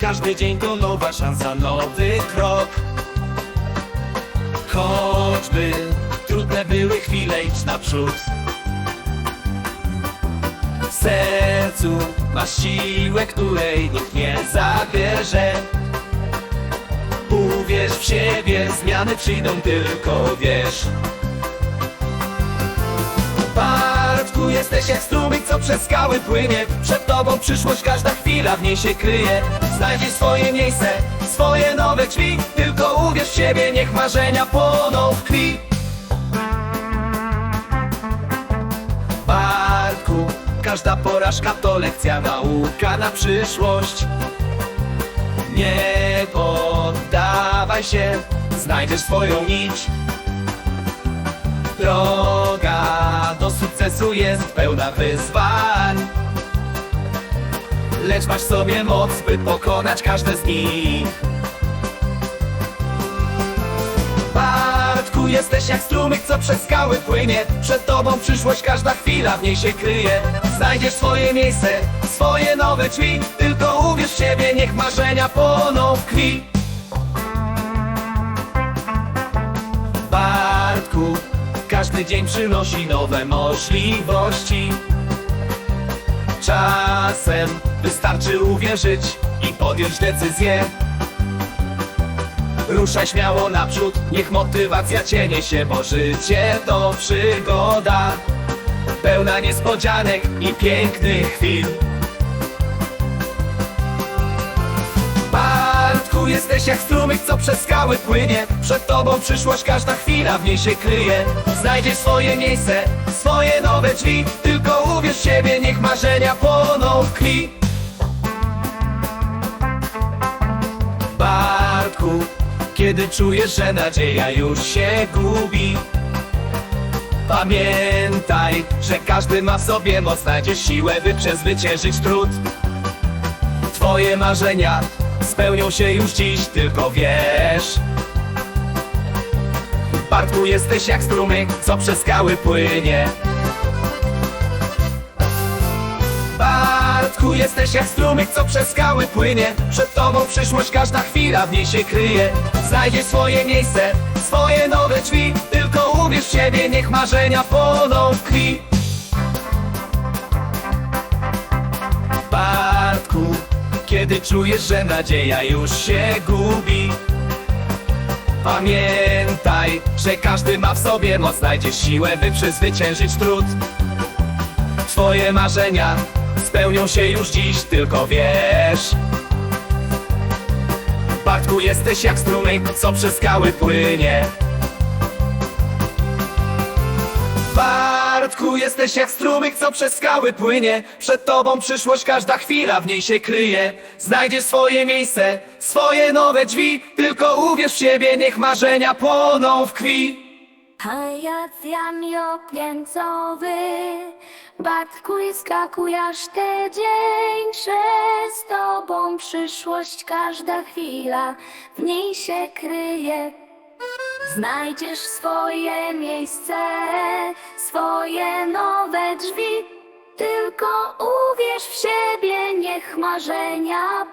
Każdy dzień to nowa szansa, nowy krok. Choćby trudne były chwile, idź naprzód. W sercu masz siłę, której nikt nie zabierze. Uwierz w siebie, zmiany przyjdą tylko wiesz jesteś jak strumyk, co przez skały płynie. Przed tobą przyszłość, każda chwila w niej się kryje. Znajdziesz swoje miejsce, swoje nowe drzwi. Tylko uwierz w siebie, niech marzenia płoną w krwi. Bartku, każda porażka to lekcja, nauka na przyszłość. Nie poddawaj się, znajdziesz swoją nić. Droga sukcesu jest pełna wyzwań. Lecz masz sobie moc, by pokonać każde z nich. Bartku, jesteś jak strumyk, co przez skały płynie. Przed tobą przyszłość, każda chwila w niej się kryje. Znajdziesz swoje miejsce, swoje nowe drzwi. Tylko uwierz w siebie, niech marzenia płoną w krwi każdy dzień przynosi nowe możliwości. Czasem wystarczy uwierzyć i podjąć decyzję. Ruszaj śmiało naprzód, niech motywacja cię niesie Bo życie to przygoda. Pełna niespodzianek i pięknych chwil Jesteś jak strumyk, co przez skały płynie. Przed tobą przyszłość, każda chwila w niej się kryje. Znajdziesz swoje miejsce, swoje nowe drzwi. Tylko uwierz w siebie, niech marzenia płoną w krwi. Bartku, kiedy czujesz, że nadzieja już się gubi Pamiętaj, że każdy ma w sobie moc, znajdziesz siłę, by przezwyciężyć trud. Twoje marzenia spełnią się już dziś, tylko wiesz. Bartku, jesteś jak strumyk, co przez skały płynie. Bartku, jesteś jak strumyk, co przez skały płynie. Przed tobą przyszłość, każda chwila w niej się kryje. Znajdziesz swoje miejsce, swoje nowe drzwi Tylko uwierz w siebie, niech marzenia płoną w krwi. Bartku, kiedy czujesz, że nadzieja już się gubi. Pamiętaj, że każdy ma w sobie moc Znajdziesz siłę, by przezwyciężyć trud. Twoje marzenia spełnią się już dziś, tylko wiesz. Bartku, jesteś jak strumyk, co przez skały płynie Bartku, jesteś jak strumyk, co przez skały płynie. Przed tobą przyszłość, każda chwila w niej się kryje. Znajdziesz swoje miejsce, swoje nowe drzwi. Tylko uwierz w siebie, niech marzenia płoną w krwi. Hajacjan opięcowy, Bartku i skakujasz te dzień Przez tobą przyszłość, każda chwila w niej się kryje Znajdziesz swoje miejsce, swoje nowe drzwi. Tylko uwierz w siebie, niech marzenia